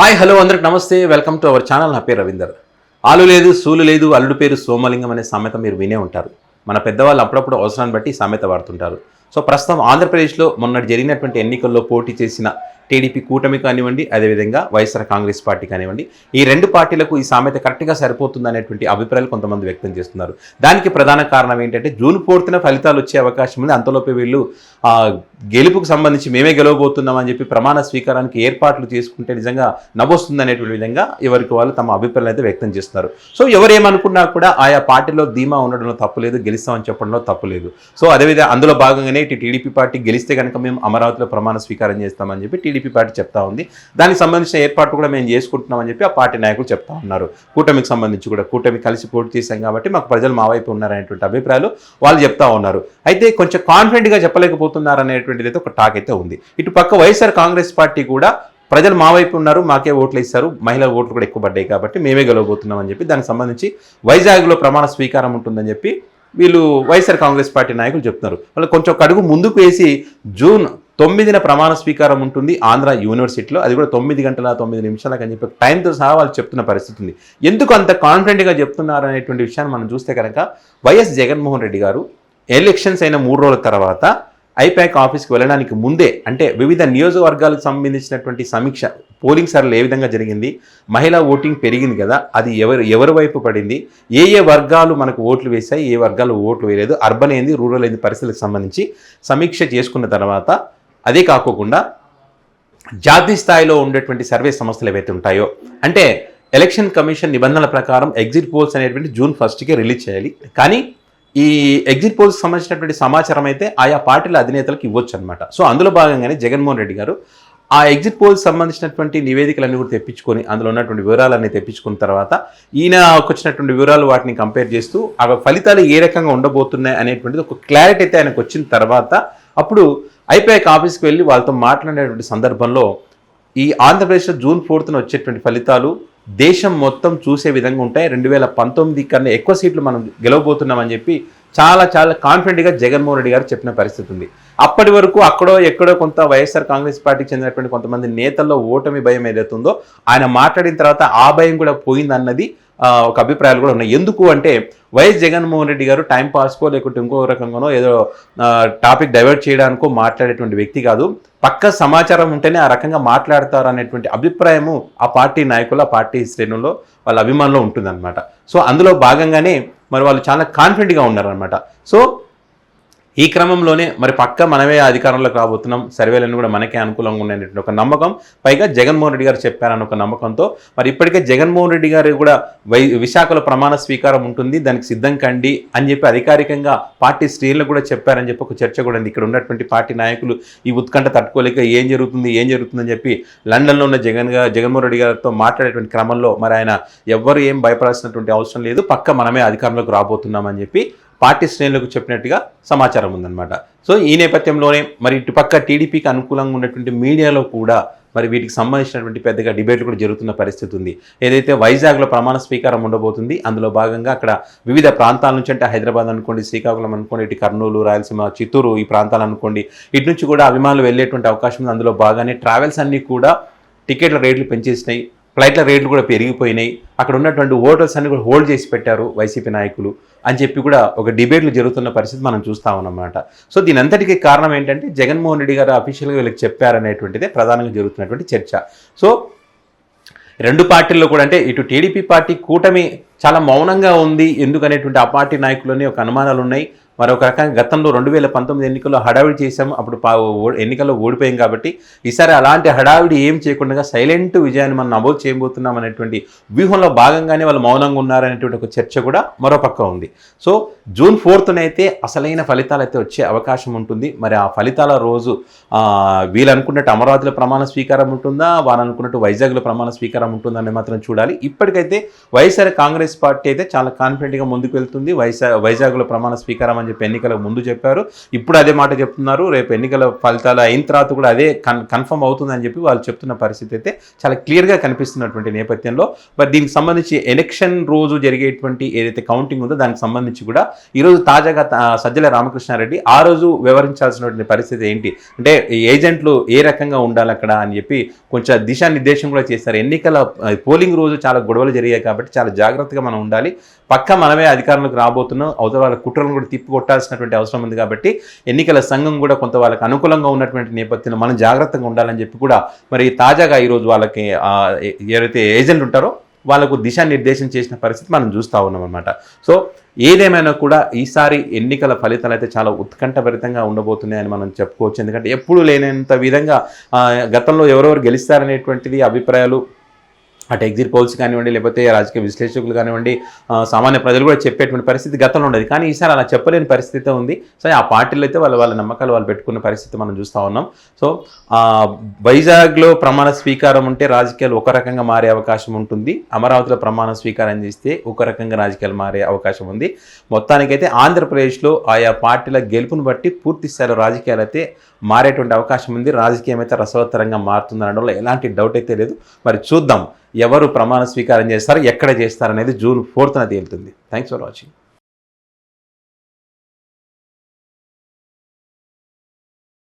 Hi hello అందరికి నమస్తే. Welcome to our channel. నా పేరు రవీందర్. ఆలు లేదు సూలు లేదు అల్లుడు పేరు సోమలింగం అనే సామెత మీరు వినే ఉంటారు. మన పెద్దవాళ్ళు అప్పుడప్పుడు అవసరాన్ని బట్టి సామెత వాడుతుంటారు. సో ప్రస్తుతం ఆంధ్రప్రదేశ్లో మొన్న జరిగినటువంటి ఎన్నికల్లో పోటీ చేసిన టీడీపీ కూటమి కానివ్వండి అదేవిధంగా వైఎస్ఆర్ కాంగ్రెస్ పార్టీ కానివ్వండి ఈ రెండు పార్టీలకు ఈ సామెత కరెక్ట్గా సరిపోతుంది అనేటువంటి అభిప్రాయాలు కొంతమంది వ్యక్తం చేస్తున్నారు. దానికి ప్రధాన కారణం ఏంటంటే జూన్ పూర్తిన ఫలితాలు వచ్చే అవకాశం ఉంది. అంతలోపే వీళ్ళు గెలుపుకు సంబంధించి మేమే గెలవబోతున్నామని చెప్పి ప్రమాణ స్వీకారానికి ఏర్పాట్లు చేసుకుంటే నిజంగా నవ్వొస్తుంది అనేటువంటి విధంగా ఎవరికి వాళ్ళు తమ అభిప్రాయాలు అయితే వ్యక్తం చేస్తున్నారు. సో ఎవరేమనుకున్నా కూడా ఆయా పార్టీలో ధీమా ఉండడంలో తప్పులేదు గెలుస్తామని చెప్పడంలో తప్పులేదు సో అదేవిధంగా అందులో భాగంగానే ఇటు టీడీపీ పార్టీ గెలిస్తే కనుక మేము అమరావతిలో ప్రమాణ స్వీకారం చేస్తామని చెప్పి టీడీపీ పార్టీ చెప్తా ఉంది. దానికి సంబంధించిన ఏర్పాటు కూడా మేము చేసుకుంటున్నామని చెప్పి ఆ పార్టీ నాయకులు చెప్తా ఉన్నారు. కూటమికి సంబంధించి కూడా కూటమి కలిసి పోటీ చేశాం కాబట్టి మాకు ప్రజలు మా వైపు ఉన్నారనేటువంటి అభిప్రాయాలు వాళ్ళు చెప్తా ఉన్నారు. అయితే కొంచెం కాన్ఫిడెంట్గా చెప్పలేకపోతున్నారు అనేటువంటిది అయితే ఒక టాక్ అయితే ఉంది. ఇటు పక్క వైఎస్ఆర్ కాంగ్రెస్ పార్టీ కూడా ప్రజలు మా వైపు ఉన్నారు మాకే ఓట్లు ఇస్తారు మహిళల ఓట్లు కూడా ఎక్కువ పడ్డాయి కాబట్టి మేమే గెలవబోతున్నాం అని చెప్పి దానికి సంబంధించి వైజాగ్లో ప్రమాణ స్వీకారం ఉంటుందని చెప్పి వీళ్ళు వైఎస్ఆర్ కాంగ్రెస్ పార్టీ నాయకులు చెప్తున్నారు. వాళ్ళు కొంచెం ఒక అడుగు ముందుకు వేసి జూన్ తొమ్మిదిన ప్రమాణ స్వీకారం ఉంటుంది ఆంధ్ర యూనివర్సిటీలో. అది కూడా తొమ్మిది గంటల తొమ్మిది నిమిషాలకు అని చెప్పి టైంతో సహా వాళ్ళు చెప్తున్న పరిస్థితి ఉంది. ఎందుకు అంత కాన్ఫిడెంట్గా చెప్తున్నారు అనేటువంటి విషయాన్ని మనం చూస్తే కనుక వైఎస్ జగన్మోహన్ రెడ్డి గారు ఎలక్షన్స్ అయిన మూడు రోజుల తర్వాత ఐపాక్ ఆఫీస్కి వెళ్ళడానికి ముందే అంటే వివిధ నియోజకవర్గాలకు సంబంధించినటువంటి సమీక్ష పోలింగ్ సర్లు ఏ విధంగా జరిగింది మహిళా ఓటింగ్ పెరిగింది కదా అది ఎవరు ఎవరి వైపు పడింది ఏ ఏ వర్గాలు మనకు ఓట్లు వేశాయి ఏ వర్గాలు ఓట్లు వేయలేదు అర్బన్ ఏంది రూరల్ ఏంది పరిస్థితులకు సంబంధించి సమీక్ష చేసుకున్న తర్వాత అదే కాకోకుండా జాతీయ స్థాయిలో ఉండేటువంటి సర్వే సంస్థలు ఏవైతే ఉంటాయో అంటే ఎలక్షన్ కమిషన్ నిబంధనల ప్రకారం ఎగ్జిట్ పోల్స్ అనేటువంటి జూన్ ఫస్ట్కే రిలీజ్ చేయాలి. కానీ ఈ ఎగ్జిట్ పోల్స్ సంబంధించినటువంటి సమాచారం అయితే ఆయా పార్టీల అధినేతలకు ఇవ్వచ్చు అనమాట సో అందులో భాగంగానే జగన్మోహన్ రెడ్డి గారు ఆ ఎగ్జిట్ పోల్స్ సంబంధించినటువంటి నివేదికలన్నీ కూడా తెప్పించుకొని అందులో ఉన్నటువంటి వివరాలన్నీ తెప్పించుకున్న తర్వాత ఈయన వచ్చినటువంటి వివరాలు వాటిని కంపేర్ చేస్తూ ఆ ఫలితాలు ఏ రకంగా ఉండబోతున్నాయి అనేటువంటిది ఒక క్లారిటీ అయితే ఆయనకు వచ్చిన తర్వాత అప్పుడు ఐపాక్ ఆఫీస్కి వెళ్ళి వాళ్ళతో మాట్లాడేటువంటి సందర్భంలో ఈ ఆంధ్రప్రదేశ్లో జూన్ ఫోర్త్న వచ్చేటువంటి ఫలితాలు దేశం మొత్తం చూసే విధంగా ఉంటాయి. రెండు వేల పంతొమ్మిది కన్నా ఎక్కువ సీట్లు మనం గెలవబోతున్నామని చెప్పి చాలా చాలా కాన్ఫిడెంట్గా జగన్మోహన్ రెడ్డి గారు చెప్పిన పరిస్థితి ఉంది. అప్పటి వరకు అక్కడో ఎక్కడో కొంత వైఎస్ఆర్ కాంగ్రెస్ పార్టీకి చెందినటువంటి కొంతమంది నేతల్లో ఓటమి భయం ఏదైతుందో ఆయన మాట్లాడిన తర్వాత ఆ భయం కూడా పోయిందన్నది ఒక అభిప్రాయాలు కూడా ఉన్నాయి. ఎందుకు అంటే వైఎస్ జగన్మోహన్ రెడ్డి గారు టైం పాస్కో లేకుంటే ఇంకో రకంగానో ఏదో టాపిక్ డైవర్ట్ చేయడానికో మాట్లాడేటువంటి వ్యక్తి కాదు. పక్క సమాచారం ఉంటేనే ఆ రకంగా మాట్లాడతారు అనేటువంటి అభిప్రాయము ఆ పార్టీ నాయకుల ఆ పార్టీ శ్రేణుల్లో వాళ్ళ అభిమానంలో ఉంటుందన్నమాట. సో అందులో భాగంగానే మరి వాళ్ళు చాలా కాన్ఫిడెంట్గా ఉన్నారనమాట సో ఈ క్రమంలోనే మరి పక్క మనమే అధికారంలోకి రాబోతున్నాం. సర్వేలన్నీ కూడా మనకే అనుకూలంగా ఉండేటువంటి ఒక నమ్మకం. పైగా జగన్మోహన్ రెడ్డి గారు చెప్పారన్న ఒక నమ్మకంతో మరి ఇప్పటికే జగన్మోహన్ రెడ్డి గారు కూడా వై విశాఖలో ప్రమాణ స్వీకారం ఉంటుంది. దానికి సిద్ధం కండి అని చెప్పి అధికారికంగా పార్టీ శ్రేణులకు కూడా చెప్పారని చెప్పి ఒక చర్చ కూడా ఉంది. ఇక్కడ ఉన్నటువంటి పార్టీ నాయకులు ఈ ఉత్కంఠ తట్టుకోలేక ఏం జరుగుతుంది ఏం జరుగుతుందని చెప్పి లండన్లో ఉన్న జగన్గా జగన్మోహన్ రెడ్డి గారితో మాట్లాడేటువంటి క్రమంలో మరి ఆయన ఎవ్వరు ఏం భయపడాల్సినటువంటి అవసరం లేదు. పక్క మనమే అధికారంలోకి రాబోతున్నామని చెప్పి పార్టీ శ్రేణులకు చెప్పినట్టుగా సమాచారం ఉందన్నమాట. సో ఈ నేపథ్యంలోనే మరి ఇటుపక్క టీడీపీకి అనుకూలంగా ఉన్నటువంటి మీడియాలో కూడా మరి వీటికి సంబంధించినటువంటి పెద్దగా డిబేట్లు కూడా జరుగుతున్న పరిస్థితి ఉంది. ఏదైతే వైజాగ్లో ప్రమాణ స్వీకారం ఉండబోతుంది అందులో భాగంగా అక్కడ వివిధ ప్రాంతాల నుంచి అంటే హైదరాబాద్ అనుకోండి శ్రీకాకుళం అనుకోండి ఇటు కర్నూలు రాయలసీమ చిత్తూరు ఈ ప్రాంతాలు అనుకోండి ఇటు నుంచి కూడా అభిమానులు వెళ్ళేటువంటి అవకాశం ఉంది. అందులో బాగానే ట్రావెల్స్ అన్నీ కూడా టికెట్ల రేట్లు పెంచేసినాయి. ఫ్లైట్ల రేట్లు కూడా పెరిగిపోయినాయి. అక్కడ ఉన్నటువంటి హోటల్స్ అన్ని కూడా హోల్డ్ చేసి పెట్టారు వైసీపీ నాయకులు. అని చెప్పి కూడా ఒక డిబేట్లు జరుగుతున్న పరిస్థితి మనం చూస్తా ఉన్నమాట సో దీని అంతటికి కారణం ఏంటంటే జగన్మోహన్ రెడ్డి గారు అఫీషియల్గా వీళ్ళకి చెప్పారనేటువంటిదే ప్రధానంగా జరుగుతున్నటువంటి చర్చ. సో రెండు పార్టీల్లో కూడా అంటే ఇటు టీడీపీ పార్టీ కూటమి చాలా మౌనంగా ఉంది. ఎందుకనేటువంటి ఆ పార్టీ నాయకులని ఒక అనుమానాలు ఉన్నాయి మరొక రకంగా గతంలో రెండు వేల పంతొమ్మిది ఎన్నికల్లో హడావిడి చేశాము. అప్పుడు పా- ఎన్నికల్లో ఓడిపోయాం కాబట్టి ఈసారి అలాంటి హడావిడి ఏం చేయకుండా సైలెంట్ విజయాన్ని మనం నమోదు చేయబోతున్నాం అనేటువంటి వ్యూహంలో భాగంగానే వాళ్ళు మౌనంగా ఉన్నారనేటువంటి ఒక చర్చ కూడా మరో పక్క ఉంది. సో జూన్ ఫోర్త్నైతే అసలైన ఫలితాలు అయితే వచ్చే అవకాశం ఉంటుంది. మరి ఆ ఫలితాల రోజు వీళ్ళనుకున్నట్టు వీళ్ళు అనుకున్నట్టు అమరావతిలో ప్రమాణ స్వీకారం ఉంటుందా? వాళ్ళు అనుకున్నట్టు వైజాగ్లో ప్రమాణ స్వీకారం ఉంటుందా అని మాత్రం చూడాలి. ఇప్పటికైతే వైఎస్ఆర్ కాంగ్రెస్ పార్టీ అయితే చాలా కాన్ఫిడెంట్గా ముందుకు వెళ్తుంది. వైజాగ్ వైజాగ్లో ప్రమాణ స్వీకారం అని చెప్పి ఎన్నికల ముందు చెప్పారు. ఇప్పుడు అదే మాట చెప్తున్నారు. రేపు ఎన్నికల ఫలితాలు అయిన తర్వాత కూడా అదే కన్ కన్ఫర్మ్ అవుతుందని చెప్పి వాళ్ళు చెప్తున్న పరిస్థితి అయితే చాలా క్లియర్గా కనిపిస్తున్నటువంటి నేపథ్యంలో. మరి దీనికి సంబంధించి ఎలక్షన్ రోజు జరిగేటువంటి ఏదైతే కౌంటింగ్ ఉందో దానికి సంబంధించి కూడా ఈరోజు తాజాగా సజ్జల రామకృష్ణారెడ్డి ఆ రోజు వివరించాల్సినటువంటి పరిస్థితి ఏంటి? అంటే ఏజెంట్లు ఏ రకంగా ఉండాలి అక్కడ అని చెప్పి కొంచెం దిశానిర్దేశం కూడా చేస్తారు ఎన్నికల పోలింగ్ రోజు చాలా గొడవలు జరిగాయి కాబట్టి చాలా జాగ్రత్తగా మనం ఉండాలి. పక్క మనమే అధికారంలోకి రాబోతున్నాం. అవతల వాళ్ళ కుట్రలను కూడా తిప్పి కొట్టాల్సినటువంటి అవసరం ఉంది కాబట్టి ఎన్నికల సంఘం కూడా కొంత వాళ్ళకి అనుకూలంగా ఉన్నటువంటి నేపథ్యంలో మనం జాగ్రత్తగా ఉండాలని చెప్పి కూడా మరి తాజాగా ఈరోజు వాళ్ళకి ఏదైతే ఎవరైతే ఏజెంట్ ఉంటారో వాళ్ళకు దిశానిర్దేశం చేసిన పరిస్థితి మనం చూస్తూ ఉన్నాం అనమాట సో ఏదేమైనా కూడా ఈసారి ఎన్నికల ఫలితాలు అయితే చాలా ఉత్కంఠభరితంగా ఉండబోతున్నాయని మనం చెప్పుకోవచ్చు. ఎందుకంటే ఎప్పుడు లేనంత విధంగా గతంలో ఎవరెవరు గెలుస్తారనేటువంటిది అభిప్రాయాలు అటు ఎగ్జిట్ పోల్స్ కానివ్వండి లేకపోతే రాజకీయ విశ్లేషకులు కానివ్వండి సామాన్య ప్రజలు కూడా చెప్పేటువంటి పరిస్థితి గతంలో ఉండేది. కానీ ఈసారి అలా చెప్పలేని పరిస్థితి ఉంది. సో ఆ పార్టీలు అయితే వాళ్ళ వాళ్ళ నమ్మకాలు వాళ్ళు పెట్టుకున్న పరిస్థితి మనం చూస్తూ ఉన్నాం. సో వైజాగ్లో ప్రమాణ స్వీకారం ఉంటే రాజకీయాలు ఒక రకంగా మారే అవకాశం ఉంటుంది. అమరావతిలో ప్రమాణ స్వీకారం చేస్తే ఒక రకంగా రాజకీయాలు మారే అవకాశం ఉంది. మొత్తానికైతే ఆంధ్రప్రదేశ్లో ఆయా పార్టీల గెలుపును బట్టి పూర్తి స్థాయిలో రాజకీయాలు అయితే మారేటువంటి అవకాశం ఉంది. రాజకీయం అయితే రసవత్తరంగా మారుతుందనడంలో ఎలాంటి డౌట్ అయితే లేదు. మరి చూద్దాం. ఎవరు ప్రమాణ స్వీకారం చేస్తారు ఎక్కడ చేస్తారనేది జూన్ ఫోర్త్న తేలుతుంది. Thanks for watching